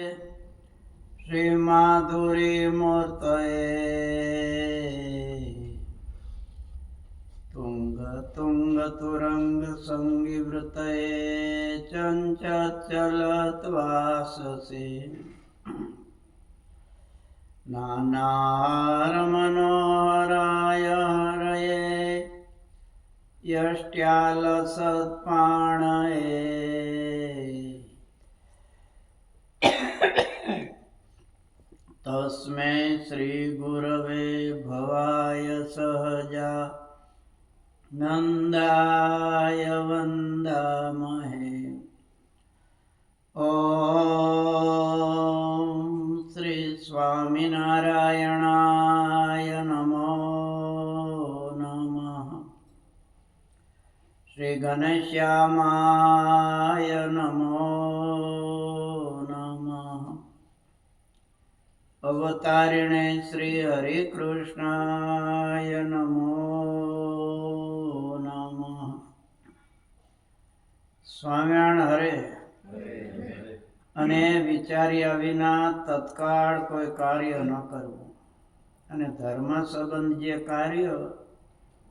श्रीमाधुरीमूर्तये तुङ्गतुङ्गतुरङ्गसङ्गिवृतये चञ्चलत्वाससि नानारमनोहराय हरये। यष्ट्यालसत्पाणये तस्मै श्रीगुरवे भवाय सहजा नन्दाय वन्दामहे ॐ श्रीस्वामिनारायणाय नमो नमः श्रीघनश्यामाय અવતારિણે શ્રી હરિકૃષ્ણાય નમો નમઃ સ્વામિનારાયણ હરે અને વિચાર્યા વિના તત્કાળ કોઈ કાર્ય ન કરવું. અને ધર્મ સંબંધ જે કાર્ય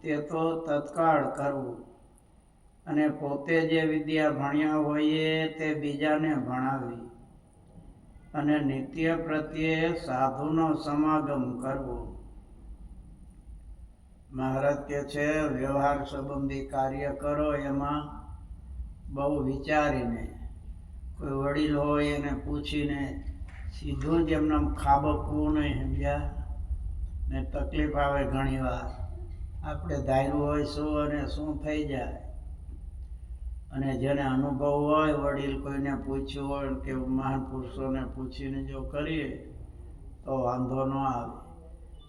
તે તો તત્કાળ કરવું. અને પોતે જે વિદ્યા ભણ્યા હોઈએ તે બીજાને ભણાવવી અને નિત્ય પ્રત્યે સાધુનો સમાગમ કરવો. મહારાજ કે છે, વ્યવહાર સંબંધી કાર્ય કરો એમાં બહુ વિચારીને. કોઈ વડીલ હોય એને પૂછીને સીધું જ એમને ખાબકવું નહીં, સમજ્યા? ને તકલીફ આવે ઘણી વાર આપણે ધાર્યું હોય શું અને શું થઈ જાય? અને જેને અનુભવ હોય, વડીલ કોઈને પૂછ્યું હોય કે મહાન પુરુષોને પૂછીને જો કરીએ, તો વાંધો ન આવે.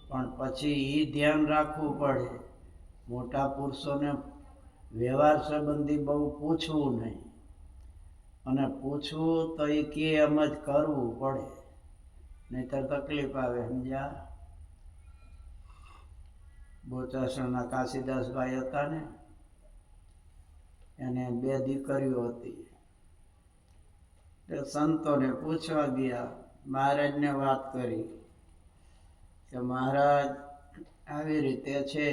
પણ પછી એ ધ્યાન રાખવું પડે. મોટા પુરુષોને વ્યવહાર સંબંધી બહુ પૂછવું નહીં. અને પૂછવું તો એ કે એમ જ કરવું પડે. નહીતર તકલીફ આવે, સમજ્યા? બોચાસણના કાશીદાસભાઈ હતા ને? એને બે દીકરીઓ હતી. એટલે સંતોને પૂછવા ગયા, મહારાજને વાત કરી કે મહારાજ, આવી રીતે છે,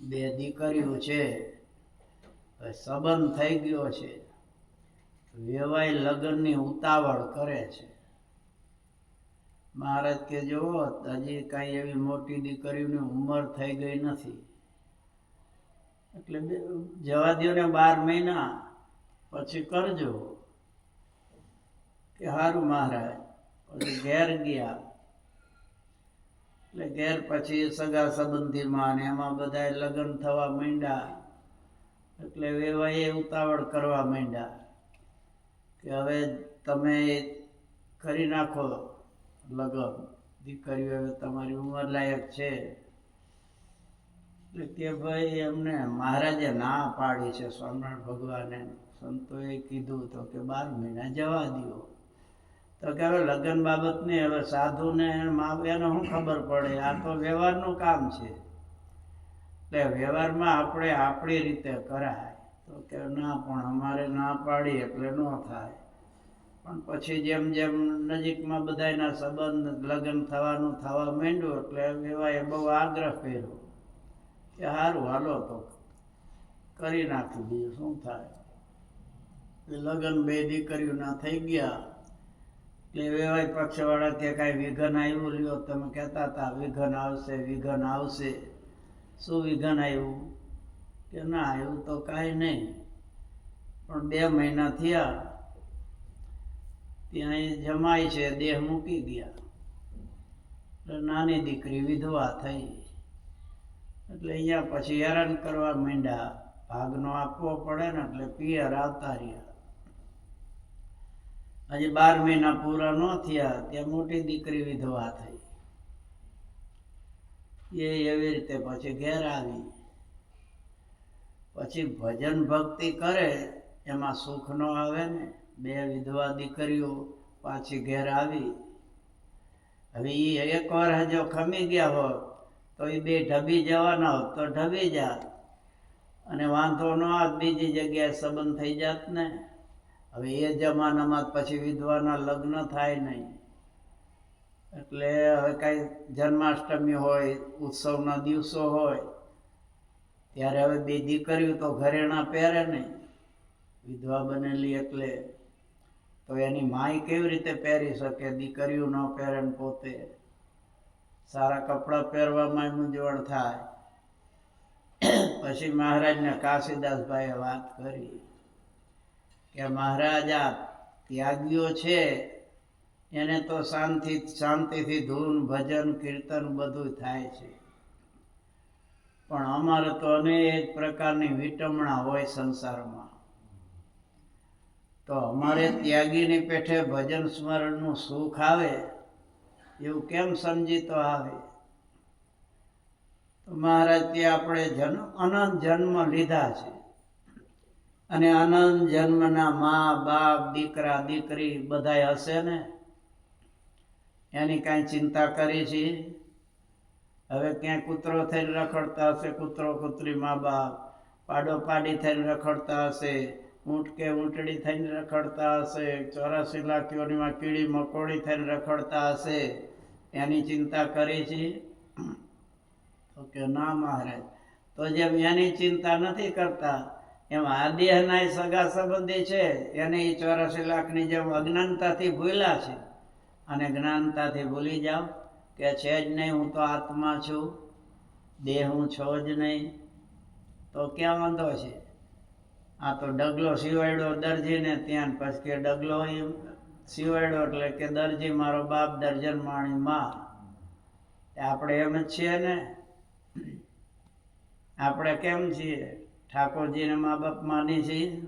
બે દીકરીઓ છે સંબંધ થઈ ગયો છે. વેવાય લગ્નની ઉતાવળ કરે છે. મહારાજ કે, જુઓ, હજી કાંઈ એવી મોટી દીકરીઓની ઉંમર થઈ ગઈ નથી. એટલે જવા દો ને બાર મહિના, પછી કરજો કે સારું મહારાજ. પછી ઘેર ગયા. એટલે ઘેર પછી સગા સંબંધીમાં ને એમાં બધા લગ્ન થવા માંડ્યા. એટલે વેવાએ ઉતાવળ કરવા માંડ્યા કે હવે તમે કરી નાખો લગ્ન. દીકરીઓ હવે તમારી ઉંમર લાયક છે. કે ભાઈ એમને મહારાજે ના પાડી છે, સ્વામિનારાયણ ભગવાને. સંતોએ કીધું તો કે બાર મહિના જવા દો તો કે હવે લગ્ન બાબતની હવે સાધુને માવ્યાને શું ખબર પડે? આ તો વ્યવહારનું કામ છે. એટલે વ્યવહારમાં આપણે આપણી રીતે કરાય. તો કે ના, પણ અમારે ના પાડી એટલે ન થાય. પણ પછી જેમ જેમ નજીકમાં બધાયના સંબંધ લગ્ન થવાનું થવા માંડ્યું એટલે વેવાએ બહુ આગ્રહ કર્યો. કે સારું હાલો તો કરી નાખ્યું બીજું શું થાય? લગ્ન બે દીકરીઓના થઈ ગયા. એટલે વેવાય પક્ષવાળા ત્યાં કાંઈ વિઘન આવ્યું લ્યો તમે કહેતા હતા, વિઘન આવશે વિઘન આવશે. શું વિઘન આવ્યું? કે ના આવ્યું તો કાંઈ નહીં. પણ બે મહિના થયા ત્યાં જમાય છે, દેહ મૂકી ગયા. એટલે નાની દીકરી વિધવા થઈ. એટલે અહીંયા પછી હેરાન કરવા માંડ્યા. ભાગનો આપવો પડે ને એટલે પિયર આવતા રહ્યા. હજી બાર મહિના પૂરા ન થયા, ત્યાં મોટી દીકરી વિધવા થઈ. એ એવી રીતે પછી ઘેર આવી. પછી ભજન ભક્તિ કરે, એમાં સુખ ન આવે ને, બે વિધવા દીકરીઓ પાછી ઘેર આવી. હવે એ એકવાર હજો ખમી ગયા હોત. તો એ બે ઢબી જવાના હોત તો ઢબી જાત. અને વાંધો ન આવત બીજી જગ્યાએ સંબંધ થઈ જાત ને. હવે એ જમાનામાં પછી વિધવાના લગ્ન થાય નહીં. એટલે હવે કાંઈ જન્માષ્ટમી હોય, ઉત્સવના દિવસો હોય, ત્યારે હવે બે દીકરીઓ તો ઘરેણા પહેરે નહીં. વિધવા બનેલી એટલે તો એની માય કેવી રીતે પહેરી શકે? દીકરીઓ ન પહેરે પોતે. સારા કપડાં પહેરવામાં મૂંઝવણ થાય. પછી મહારાજને કાશીદાસભાઈએ વાત કરી કે મહારાજ, આ ત્યાગીઓ છે, એને તો શાંતિ, શાંતિથી ધૂન, ભજન, કીર્તન બધું થાય છે. પણ અમારે તો અનેક પ્રકારની વિટમણા હોય સંસારમાં. તો અમારે ત્યાગીની પેઠે ભજન સ્મરણનું સુખ આવે એવું કેમ સમજી તો આવે મહારાજ તે આપણે જન્મ, અનંત જન્મ લીધા છે. અને અનંત જન્મના મા, બાપ, દીકરા, દીકરી બધાય હશે ને? એની કાંઈ ચિંતા કરી છે? હવે ક્યાંય કૂતરો થઈને રખડતા હશે, કૂતરો, કૂતરી મા, બાપ, પાડો પાડી થઈને રખડતા હશે ઊંટ કે ઊંટડી થઈને રખડતા હશે, ચોરાસી લાખીઓની કીડી મકોડી થઈને રખડતા હશે એની ચિંતા કરી છે. તો કે ના મહારાજ, તો જેમ એની ચિંતા નથી કરતા, એમ આ દેહના સગા સંબંધી છે, એને એ ચોરાસી લાખની જેમ અજ્ઞાનતાથી ભૂલ્યા છે. અને જ્ઞાનતાથી ભૂલી જાઓ, કે છે જ નહીં, હું તો આત્મા છું, દેહ હું છો જ નહીં. તો ક્યાં વાંધો છે? આ તો ડગલો સિવાયડો દરજીને, ત્યાં પછી કે ડગલો એમ એટલે કે દરજી મારો બાપ દર્જન માણી માં. આપણે એમ જ છીએ ને? આપણે કેમ છીએ? ઠાકોરજીને મા બાપ માની છીએ?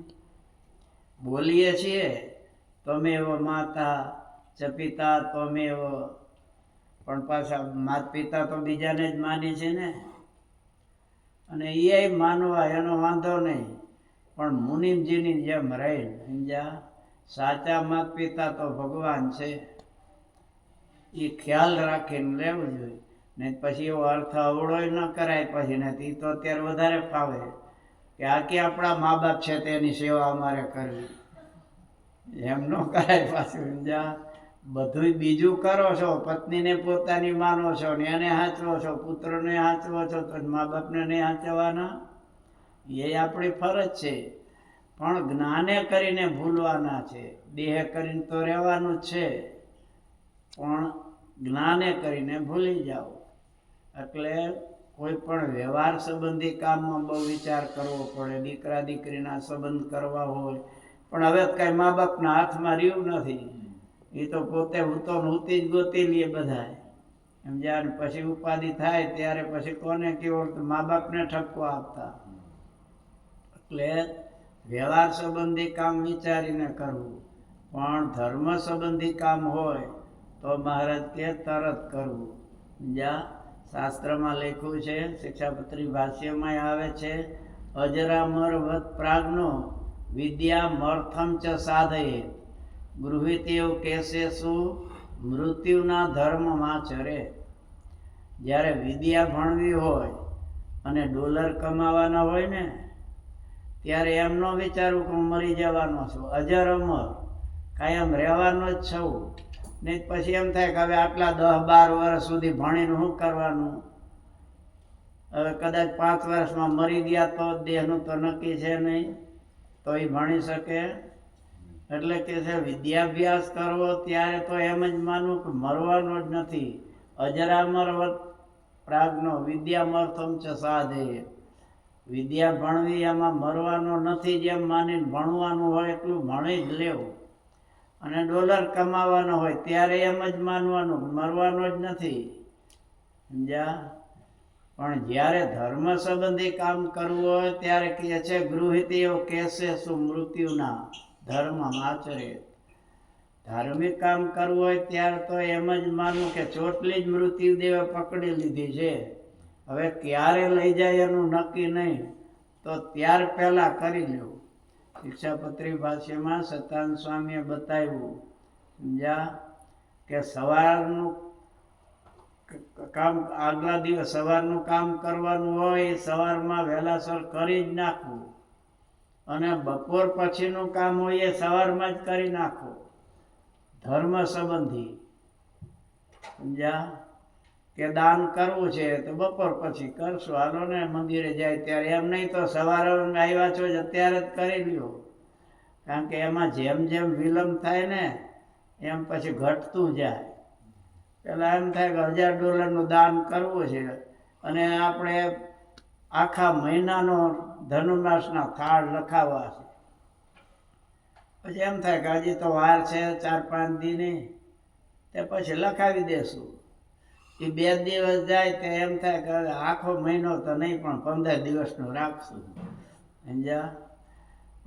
બોલીએ છીએ ત્વમેવ માતા ચ પિતા ત્વમેવ પણ પાછા માત પિતા તો બીજાને જ માની છે ને? અને એ માનવા એનો વાંધો નહીં, પણ મુનિમજીની જેમ રહી સમજ્યા? સાચા માત પિતા તો ભગવાન છે. એ ખ્યાલ રાખીને રહેવું જોઈએ. નહીં પછી એવો અર્થ અવળોય ન કરાય, પછી નથી તો અત્યારે વધારે ફાવે. કે આ કે આપણા મા બાપ છે તેની સેવા અમારે કરવી. એમ ન કરાય પાછું, સમજ્યા? બધું બીજું કરો છો, પત્નીને પોતાની માનો છો, ને એને હાચવો છો, પુત્રને હાચવો છો, તો મા બાપને નહીં હાચવાના? એ આપણી ફરજ છે. પણ જ્ઞાને કરીને ભૂલવાના છે. દેહ કરીને તો રહેવાનું છે. પણ જ્ઞાને કરીને ભૂલી જાઓ. એટલે કોઈ પણ વ્યવહાર સંબંધી કામમાં બહુ વિચાર કરવો પડે. દીકરા દીકરીના સંબંધ કરવા હોય. પણ હવે કાંઈ મા બાપના હાથમાં રહ્યું નથી. એ તો પોતે હૂતો હૂતી જ ગોતી લે બધા એમ જ્યારે પછી ઉપાધિ થાય ત્યારે પછી કોને કેવો? મા બાપને ઠપકો આપતા. એટલે વ્યવહાર સંબંધી કામ વિચારીને કરવું. પણ ધર્મ સંબંધી કામ હોય તો મહારાજ કે તરત કરવું. જ્યાં શાસ્ત્રમાં લખ્યું છે, શિક્ષાપત્રી ભાષ્યમાં આવે છે, અજરામર વત પ્રાગનો વિદ્યા મર્થમ ચ સાધયે. ગૃહિતેવ કહેશે શું? મૃત્યુના ધર્મમાં ચરે. જ્યારે વિદ્યા ભણવી હોય અને ડોલર કમાવાના હોય ને ત્યારે એમ ન વિચારવું કે હું મરી જવાનો છું. અજર અમર, કાયમ રહેવાનો જ છું. નહીં પછી એમ થાય કે હવે આટલા દસ બાર વર્ષ સુધી ભણીને શું કરવાનું? હવે કદાચ પાંચ વર્ષમાં મરી ગયા તો દેહનું તો નક્કી છે નહીં. તો એ ભણી શકે. એટલે કે છે વિદ્યાભ્યાસ કરવો ત્યારે તો એમ જ માનવું કે મરવાનો જ નથી. અજરામર પ્રાગનો વિદ્યામર્થમ છે સાધે. વિદ્યા ભણવી એમાં મરવાનો નથી જેમ માનીને ભણવાનું હોય એટલું ભણી જ લેવું. અને ડોલર કમાવાનો હોય ત્યારે એમ જ માનવાનું, મરવાનો જ નથી. સમજ્યા? પણ જ્યારે ધર્મ સંબંધી કામ કરવું હોય ત્યારે કહે છે, ગૃહિતીઓ કહેશે શું મૃત્યુના? ધર્મ આચરે. ધાર્મિક કામ કરવું હોય ત્યારે તો એમ જ માનવું કે ચોટલી જ મૃત્યુદેવે પકડી લીધી છે. હવે ક્યારે લઈ જાય એનું નક્કી નહીં, તો ત્યાર પહેલાં કરી લેવું. શિક્ષાપત્રી ભાષ્યમાં સતાન સ્વામીએ બતાવ્યું, સમજ્યા? કે સવારનું કામ આગલા દિવસ સવારનું કામ કરવાનું હોય એ સવારમાં વહેલાસર કરી જ નાખવું અને બપોર પછીનું કામ હોય એ સવારમાં જ કરી નાખવું ધર્મ સંબંધી સમજ્યા કે દાન કરવું છે તો બપોર પછી કરશું. હાલો ને, મંદિરે જાય ત્યારે. એમ નહીં તો સવારે આવ્યા છો જ અત્યારે જ કરી લ્યો. કારણ કે એમાં જેમ જેમ વિલંબ થાય ને, એમ પછી ઘટતું જાય. પેલા એમ થાય કે હજાર ડોલરનું દાન કરવું છે. અને આપણે આખા મહિનાનો ધનુર્માસના થાળ રખાવા છે. પછી એમ થાય કે હજી તો વાર છે, ચાર પાંચ દીની. તે પછી લખાવી દેશું. એ બે દિવસ જાય તો એમ થાય કે હવે આખો મહિનો તો નહીં, પણ પંદર દિવસનો રાખશું. સમજ્યા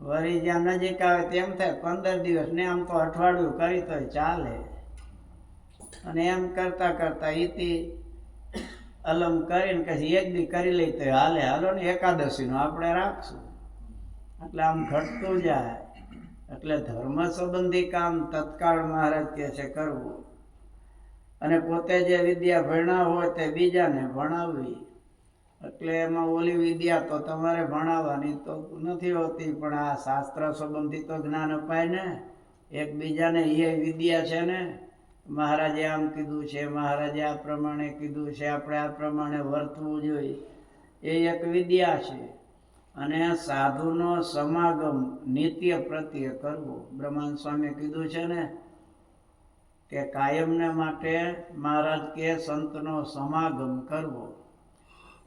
વળી જ્યાં નજીક આવે તેમ થાય, પંદર દિવસ ને આમ તો અઠવાડિયું કરી તોય ચાલે. અને એમ કરતા કરતા ઈતિ અલમ કરીને પછી એક દી કરી લઈ તો હાલે. હાલો ને એકાદશીનું આપણે રાખશું. એટલે આમ ઘટતું જાય. એટલે ધર્મ સંબંધી કામ તત્કાળ મહારાજ કહે છે કરવું. અને પોતે જે વિદ્યા ભણ્યા હોય તે બીજાને ભણાવવી. એટલે એમાં ઓલી વિદ્યા તો તમારે ભણાવવાની તો નથી હોતી, પણ આ શાસ્ત્ર સંબંધી તો જ્ઞાન અપાય ને. એકબીજાને એ વિદ્યા છે ને. મહારાજે આમ કીધું છે, મહારાજે આ પ્રમાણે કીધું છે, આપણે આ પ્રમાણે વર્તવું જોઈએ. એ એક વિદ્યા છે. અને સાધુનો સમાગમ નિત્ય પ્રત્યે કરવો. બ્રહ્માંડ સ્વામીએ કીધું છે ને કે કાયમને માટે મહારાજ કે સંતનો સમાગમ કરવો.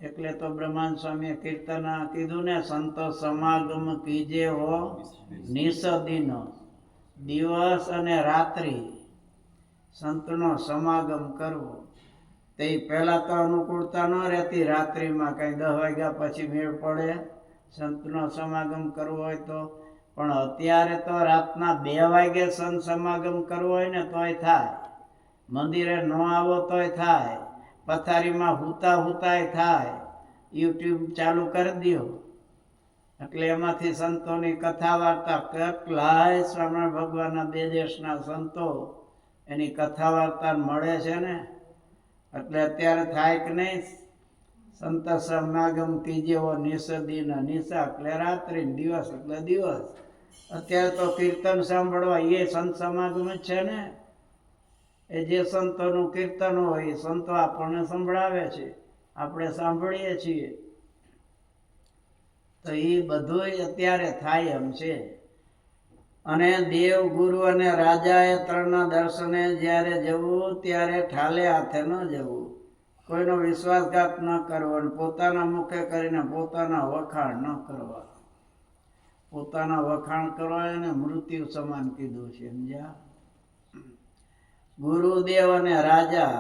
એટલે તો બ્રહ્માંડ સ્વામીએ કીર્તન કીધું ને, સંતો સમાગમ કીજે હો નિસદીનો. દિવસ અને રાત્રિ સંતનો સમાગમ કરવો. તે પહેલાં તો અનુકૂળતા ન રહેતી, રાત્રિમાં કંઈ દસ વાગ્યા પછી મેળ પડે, સંતનો સમાગમ કરવો હોય તો પણ અત્યારે તો રાતના બે વાગે સંત સમાગમ કરવો હોય ને તોય થાય. મંદિરે ન આવો તોય થાય. પથારીમાં હુતા હુતાય થાય. યુટ્યુબ ચાલુ કરી દો એટલે એમાંથી સંતોની કથા વાર્તા કેટલાય શ્રમણ ભગવાનના બે દેશના સંતો એની કથા વાર્તા મળે છે ને? એટલે અત્યારે થાય કે નહીં? સંત સમાગમ કીજેવો નિષદીન નિશા એટલે રાત્રિ દિવસ એટલે દિવસ. અત્યારે તો કીર્તન સાંભળવા એ સંત સમાગમ જ છે ને? એ જે સંતોનું કીર્તન હોય એ સંતો આપણને સંભળાવે છે. આપણે સાંભળીએ છીએ. તો એ બધું અત્યારે થાય એમ છે. અને દેવ ગુરુ અને રાજાએ ત્રણના દર્શને જ્યારે જવું, ત્યારે ઠાલે હાથે ન જવું. કોઈનો વિશ્વાસઘાત ન કરવો અને પોતાના મુખે કરીને પોતાના વખાણ ન કરવા. પોતાના વખાણ કરવા એને મૃત્યુ સમાન કીધું છે, સમજ્યા? ગુરુદેવ અને રાજા,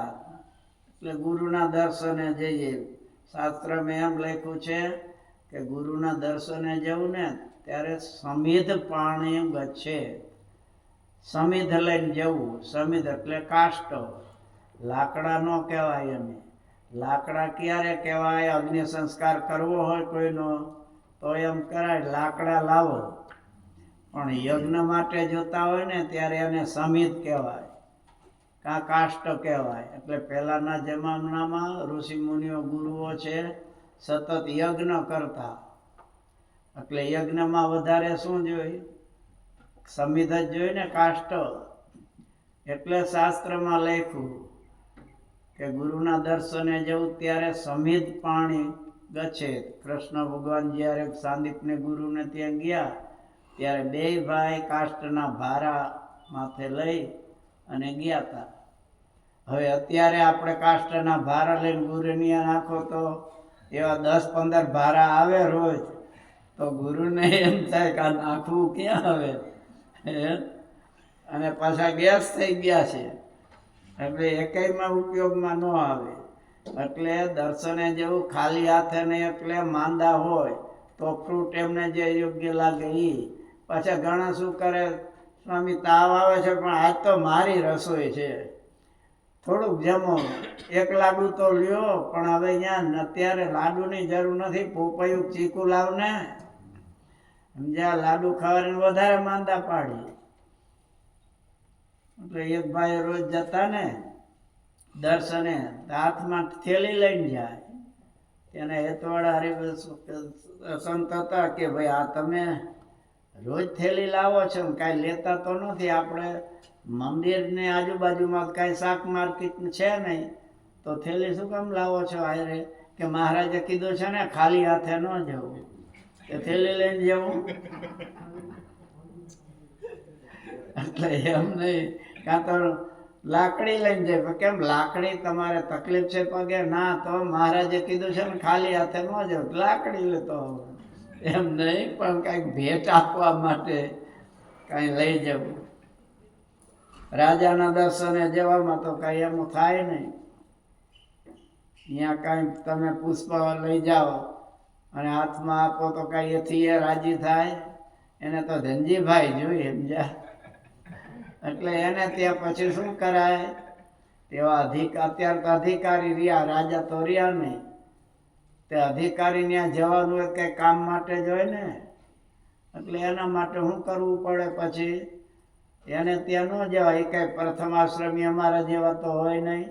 એટલે ગુરુના દર્શને જઈએ શાસ્ત્રમાં એમ લખ્યું છે કે ગુરુના દર્શને જવું ને ત્યારે સમિધ પાણી ગચ્છે સમિધ લઈને જવું, સમિધ એટલે કાષ્ટ લાકડા ન કહેવાય એને. લાકડા ક્યારે કહેવાય? અગ્નિ સંસ્કાર કરવો હોય કોઈનો, તો એમ કરાય, લાકડા લાવો. પણ યજ્ઞ માટે જોતા હોય ને, ત્યારે એને સમિત કહેવાય, કા કાષ્ટ કહેવાય. એટલે પહેલાંના જમાનામાં ઋષિ મુનિઓ ગુરુઓ છે, સતત યજ્ઞ કરતા. એટલે યજ્ઞમાં વધારે શું જોઈએ સમિત જ જોઈએ ને કાષ્ટ. એટલે શાસ્ત્રમાં લખ્યું કે ગુરુના દર્શને જવું ત્યારે સમિત પાણી ગચ્છે કૃષ્ણ ભગવાન જ્યારે સાંદીપને ગુરુને ત્યાં ગયા, ત્યારે બે ભાઈ કાષ્ટના ભારા માથે લઈ અને ગયા હતા હવે અત્યારે આપણે કાષ્ટના ભારા લઈને ગુરુની નાખો તો એવા દસ પંદર ભારા આવે રોજ, તો ગુરુને એમ થાય કે નાખવું ક્યાં આવે? અને પાછા ગેસ થઈ ગયા છે. એટલે એકેયમાં ઉપયોગમાં ન આવે. એટલે દર્શને જેવું ખાલી હાથે નહીં, એટલે માંદા હોય, તો ફ્રૂટ એમને જે યોગ્ય લાગે એ પાછા ઘણા શું કરે, સ્વામી, તાવ આવે છે, પણ આજ તો મારી રસોઈ છે. થોડુંક જમો એક લાડુ તો લ્યો, પણ હવે અહીંયા અત્યારે લાડુની જરૂર નથી, પોપયું ચીકુ લાવને. સમજ્યા? લાડુ ખાવાની વધારે માંદા પાડી. એટલે એક ભાઈ રોજ જતા ને દર્શને હાથમાં થેલી લઈને જાય. એને હેતવાળા હરિભાઈ સંત હતા કે ભાઈ આ તમે રોજ થેલી લાવો છો ને કાંઈ લેતા તો નથી. આપણે મંદિરની આજુબાજુમાં કાંઈ શાક માર્કેટ છે નહીં. તો થેલી શું કામ લાવો છો? આયરે કે મહારાજે કીધું છે ને, ખાલી હાથે ન જવું. કે થેલી લઈને જવું? એટલે એમ નહીં. કાં તો લાકડી લઈને જાય. કેમ લાકડી તમારે તકલીફ છે? પગે ના, તો મહારાજે કીધું છે ને, ખાલી હાથે ન જાવ લાકડી લેતો એમ નહીં, પણ કાંઈક ભેટ આપવા માટે કાંઈ લઈ જવું. રાજાના દર્શને જવામાં તો કાંઈ એમ થાય નહીં. અહીંયા કાંઈ તમે પુષ્પ લઈ જાઓ અને હાથમાં આપો તો કાંઈ એથી એ રાજી થાય. એને તો ધનજીભાઈ જોઈએ સમજ્યા એટલે એને ત્યાં પછી શું કરાય? તેવા અધિક, અત્યાર તો અધિકારી રહ્યા, રાજા તો રહ્યા નહીં. તે અધિકારી ત્યાં જવાનું હોય કંઈ કામ માટે જ હોય ને? એટલે એના માટે શું કરવું પડે પછી? એને ત્યાં ન જવાય, એ કાંઈ પ્રથમ આશ્રમી અમારા જેવા તો હોય નહીં.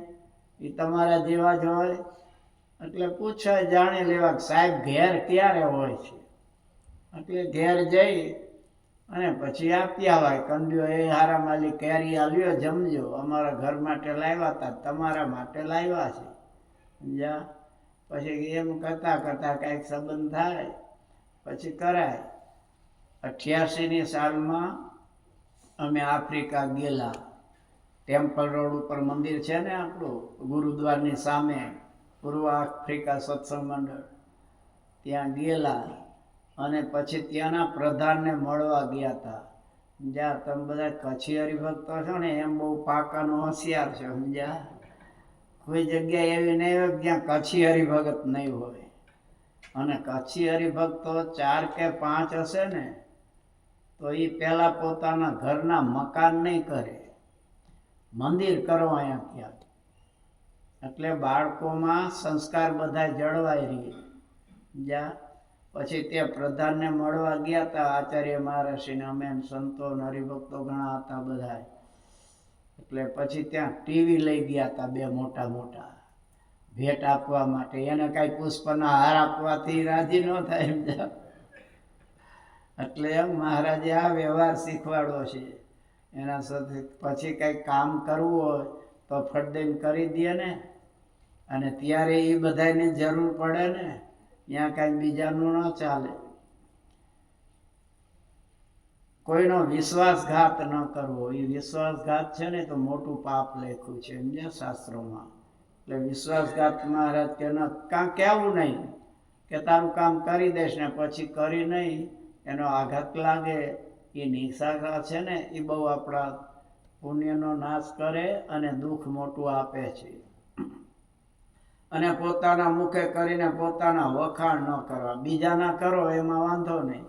એ તમારા જેવા જ હોય. એટલે પૂછે, જાણી લેવા કે સાહેબ ઘેર ક્યારે હોય છે? એટલે ઘેર જઈ અને પછી આપી હોય, કંડ્યો એ હારા માલી કેરી આવ્યો જમજો. અમારા ઘર માટે લાવ્યા હતા તમારા માટે લાવ્યા છે. સમજ્યા? પછી એમ કરતાં કરતાં કાંઈક સંબંધ થાય, પછી કરાય. અઠ્યાસીની સાલમાં અમે આફ્રિકા ગયેલા. ટેમ્પલ રોડ ઉપર મંદિર છે ને આપણું, ગુરુદ્વારની સામે, પૂર્વ આફ્રિકા સત્સંગ મંડળ. ત્યાં ગયેલા. અને પછી ત્યાંના પ્રધાનને મળવા ગયા હતા જ્યાં તમે બધા કચ્છી હરિભક્તો છો ને, એમ બહુ પાકાનો હોશિયાર છે, સમજ્યા? કોઈ જગ્યા એવી નહીં હોય જ્યાં કચ્છી હરિભગત નહીં હોય. અને કચ્છી હરિભક્તો ચાર કે પાંચ હશે ને, તો એ પહેલાં પોતાના ઘરના મકાન નહીં કરે. મંદિર કરો અહીંયા ત્યાં એટલે બાળકોમાં સંસ્કાર બધા જળવાઈ રહે. જ્યાં પછી તે પ્રધાનને મળવા ગયા હતા આચાર્ય મહારાષ્ટ્રીને અમે સંતો હરિભક્તો ઘણા હતા બધા એટલે પછી ત્યાં ટીવી લઈ ગયા હતા બે મોટા મોટા. ભેટ આપવા માટે. એને કાંઈ પુષ્પના હાર આપવાથી રાજી ન થાય એમ. એટલે એમ મહારાજે આ વ્યવહાર શીખવાડો છે. એના સાથે પછી કંઈ કામ કરવું હોય તો ફટ કરી દે ને. અને ત્યારે એ બધાને જરૂર પડે ને. ત્યાં કાંઈ બીજાનું ન ચાલે. કોઈનો વિશ્વાસઘાત ન કરવો. એ વિશ્વાસઘાત છે ને તો મોટું પાપ લખ્યું છે સમજ્યા શાસ્ત્રોમાં. એટલે વિશ્વાસઘાત મહારાજ કે ન કાં કહેવું નહીં કે તારું કામ કરી દઈશ ને પછી કરી નહીં, એનો આઘાત લાગે. એ નિશાખા છે ને, એ બહુ આપણા પુણ્યનો નાશ કરે અને દુઃખ મોટું આપે છે. અને પોતાના મુખે કરીને પોતાના વખાણ ન કરવા. બીજાના કરો એમાં વાંધો નહીં.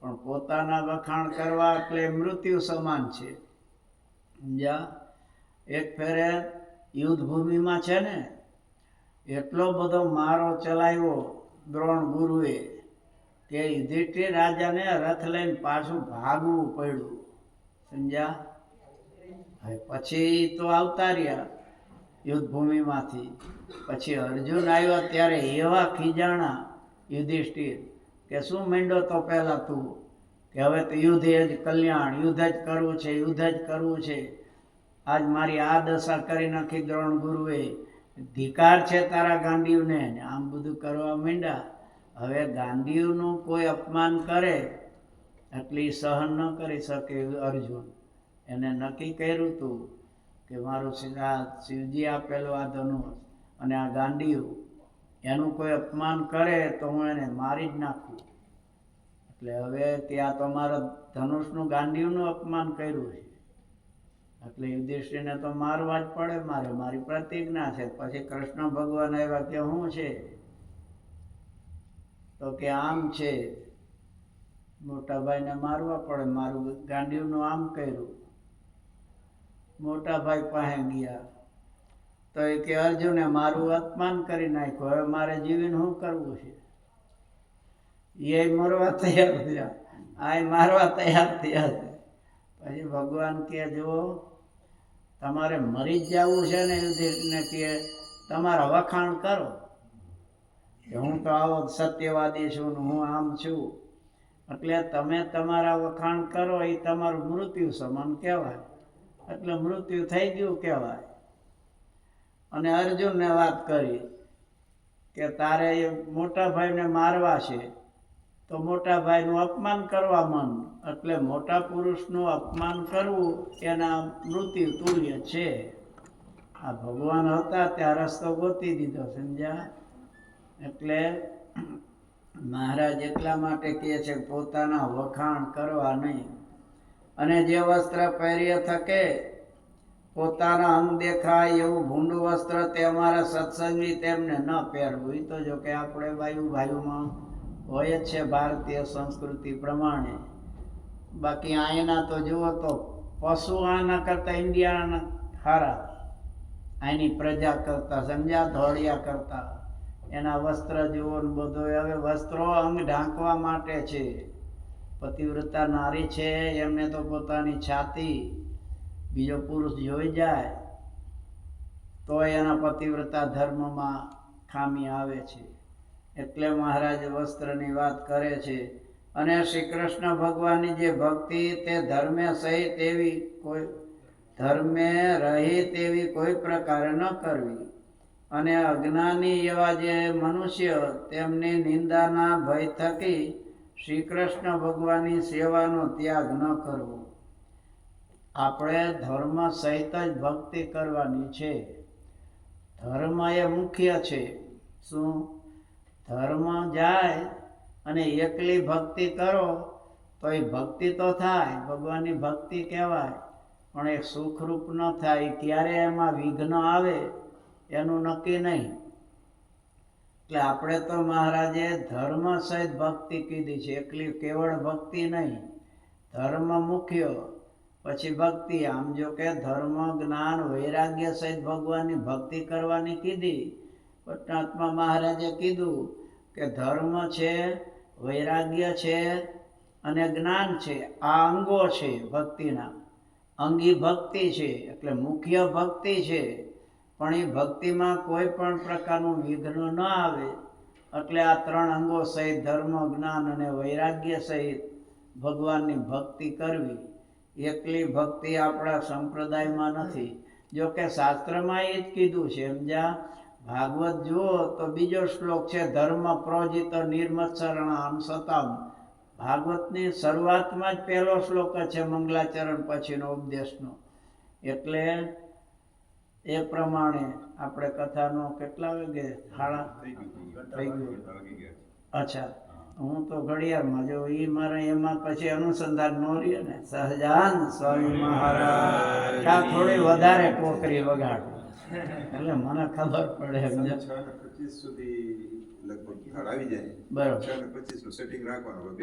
પણ પોતાના વખાણ કરવા એટલે મૃત્યુ સમાન છે. સમજ્યા? એક ફેરે યુદ્ધ ભૂમિમાં છે ને, એટલો બધો મારો ચલાવ્યો દ્રોણ ગુરુએ, કે યુધિષ્ઠિર રાજાને રથ લઈને પાછું ભાગવું પડ્યું. સમજ્યા? પછી તો આવતા રહ્યા યુદ્ધ ભૂમિમાંથી. પછી અર્જુન આવ્યો ત્યારે એવા ખીજાણા યુધિષ્ઠિર કે શું માંડ્યો તો પહેલાં તું? કે હવે તો યુદ્ધ જ કલ્યાણ, યુદ્ધ જ કરવું છે, યુદ્ધ જ કરવું છે. આજ મારી આ દશા કરી નાખી દ્રોણ ગુરુએ. ધિકાર છે તારા ગાંડીવને આમ બધું કરવા માંડ્યા. હવે ગાંડીવનું કોઈ અપમાન કરે એટલે સહન ન કરી શકે અર્જુન. એને નક્કી કર્યું હતું કે મારું સીધા શિવજી આપેલો આ ધનુષ અને આ ગાંડીવ એનું કોઈ અપમાન કરે તો હું એને મારી જ નાખું. એટલે હવે ત્યાં તો મારા ધનુષનું ગાંડીવનું અપમાન કર્યું છે. એટલે યુધિષ્ઠિરને તો મારવા જ પડે મારે, મારી પ્રતિજ્ઞા છે. પછી કૃષ્ણ ભગવાન આવ્યા કે શું છે? તો કે આમ છે. મોટા ભાઈને મારવા પડે, મારું ગાંડીઓનું આમ કર્યું. મોટા ભાઈ પાસે ગયા. તો એ કે, અર્જુને મારું અપમાન કરી નાખ્યું. હવે મારે જીવીને શું કરવું છે? એ મરવા તૈયાર થયા. આ મારવા તૈયાર થયા છે. પછી ભગવાન કે, જુઓ, તમારે મરી જ જવું છે ને યુધિષ્ઠને કે, તમારા વખાણ કરો. કે, હું તો આવો સત્યવાદી છું હું આમ છું. એટલે તમે તમારા વખાણ કરો એ તમારું મૃત્યુ સમાન કહેવાય. એટલે મૃત્યુ થઈ ગયું કહેવાય. અને અર્જુનને વાત કરી કે તારે એ મોટા ભાઈને મારવા છે, તો મોટા ભાઈનું અપમાન કરવા મન એટલે મોટા પુરુષનું અપમાન કરવું એના મૃત્યુ તુલ્ય છે. આ ભગવાન હતા ત્યાં રસ્તો ગોતી દીધો સમજ્યા? એટલે મહારાજ એટલા માટે કહે છે પોતાના વખાણ કરવા નહીં. અને જે વસ્ત્ર પહેરીએ થકે પોતાના અંગ દેખાય એવું ભૂંડું વસ્ત્ર તે અમારા સત્સંગી તેમને ન પહેરવું. એ તો જો કે આપણે વાયુ વાયુમાં હોય જ છે ભારતીય સંસ્કૃતિ પ્રમાણે. બાકી અહીંના તો જુઓ તો પશુ આના કરતાં ઇન્ડિયાના ખારા અહીંની પ્રજા કરતા સમજ્યા, ધોળિયા કરતા. એના વસ્ત્ર જુઓ ને બધું. હવે વસ્ત્રો અંગ ઢાંકવા માટે છે. પતિવ્રતા નારી છે, એમને તો પોતાની છાતી બીજો પુરુષ જોઈ જાય તો એના પતિવ્રતા ધર્મમાં ખામી આવે છે. એટલે મહારાજ વસ્ત્રની વાત કરે છે, અને શ્રી કૃષ્ણ ભગવાનની જે ભક્તિ તે ધર્મે સહિત એવી કોઈ, ધર્મે રહી તેવી કોઈ પ્રકારે ન કરવી. અને અજ્ઞાની એવા જે મનુષ્ય તેમની નિંદાના ભય થકી શ્રી કૃષ્ણ ભગવાનની સેવાનો ત્યાગ ન કરવો. આપણે ધર્મ સહિત જ ભક્તિ કરવાની છે. ધર્મ એ મુખ્ય છે. શું? ધર્મ જાય અને એકલી ભક્તિ કરો, તો એ ભક્તિ તો થાય, ભગવાનની ભક્તિ કહેવાય. પણ એ સુખરૂપ ન થાય, ક્યારે એમાં વિઘ્ન આવે, એનું નક્કી નહીં. એટલે આપણે તો મહારાજે ધર્મ સહિત ભક્તિ કીધી છે. એકલી કેવળ ભક્તિ નહીં. ધર્મ મુખ્ય. પછી ભક્તિ, આમ જો કે ધર્મ, જ્ઞાન, વૈરાગ્ય સહિત ભગવાનની ભક્તિ કરવાની કીધી. પટનાત્મા મહારાજે કીધું કે ધર્મ છે, વૈરાગ્ય છે અને જ્ઞાન છે. આ અંગો છે ભક્તિના. અંગી ભક્તિ છે એટલે મુખ્ય ભક્તિ છે. પણ એ ભક્તિમાં કોઈ પણ પ્રકારનું વિઘ્ન ન આવે. એટલે આ ત્રણ અંગો સહિત ધર્મ, જ્ઞાન અને વૈરાગ્ય સહિત ભગવાનની ભક્તિ કરવી. એકલી ભક્તિ આપણા સંપ્રદાયમાં નથી. જો કે શાસ્ત્રમાં એ જ કીધું છે સમજ્યા? ભાગવત જુઓ તો બીજો શ્લોક છે ધર્મ પ્રોજિત નિર્મત્સરણામ સતામ. ભાગવતની શરૂઆતમાં જ પહેલો શ્લોક છે મંગલાચરણ પછીનો ઉપદેશનો. એટલે એ પ્રમાણે આપણે કથાનો કેટલા વાગે? સાડા થઈ ગયું. અચ્છા. હું તો ઘડિયાળમાં જો એ મારે એમાં પછી અનુસંધાન નો રહે ને સહજાન સ્વામી મહારાજ. ત્યાં થોડી વધારે ટોકરી વગાડ. એટલે મને ખબર પડે સમજ્યા? છ ને પચીસ સુધી લગભગ આવી જાય. બરોબર. પચીસનું સેટિંગ રાખવાનું.